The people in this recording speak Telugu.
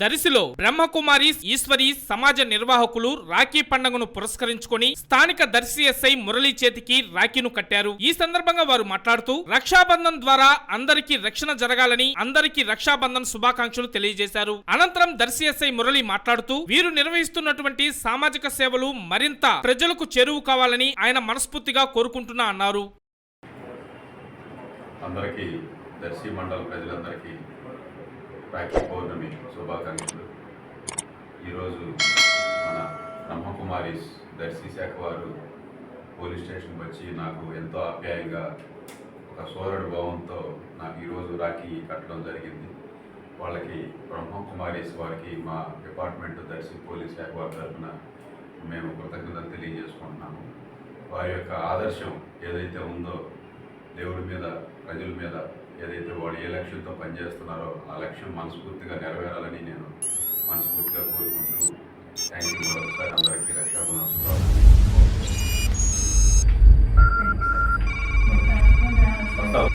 దరిసిలో బ్రహ్మకుమారి ఈశ్వరి సమాజ నిర్వాహకులు రాఖీ పండుగను పురస్కరించుకొని స్థానిక దర్శి ఎస్ఐ మురళీ చేతికి రాఖీను కట్టారు. ఈ సందర్భంగా వారు మాట్లాడుతూ రక్షాబంధన్ ద్వారా అందరికీ రక్షణ జరగాలని అందరికీ రక్షాబంధన్ శుభాకాంక్షలు తెలియజేశారు. అనంతరం దర్శి ఎస్ఐ మురళి మాట్లాడుతూ వీరు నిర్వహిస్తున్నటువంటి సామాజిక సేవలు మరింత ప్రజలకు చేరువు కావాలని ఆయన మనస్ఫూర్తిగా కోరుకుంటున్నా అన్నారు. అందరికీ దర్శి మండల ప్రజలందరికీ రాఖీ పౌర్ణమి శుభాకాంక్షలు. ఈరోజు మన బ్రహ్మకుమారి దర్శి శాఖ వారు పోలీస్ స్టేషన్కి వచ్చి నాకు ఎంతో ఆప్యాయంగా ఒక సోదరుడు భావంతో నాకు ఈరోజు రాఖీ కట్టడం జరిగింది. వాళ్ళకి బ్రహ్మకుమారీస్ వారికి మా డిపార్ట్మెంట్ దర్శి పోలీస్ శాఖ వారి తరఫున మేము కృతజ్ఞతలు తెలియజేసుకుంటున్నాము. వారి యొక్క ఆదర్శం ఏదైతే ఉందో దేవుడి మీద ప్రజల మీద ఏదైతే వాళ్ళు ఏ లక్ష్యంతో పనిచేస్తున్నారో ఆ లక్ష్యం మనస్ఫూర్తిగా నెరవేరాలని నేను మనస్ఫూర్తిగా కోరుకుంటూ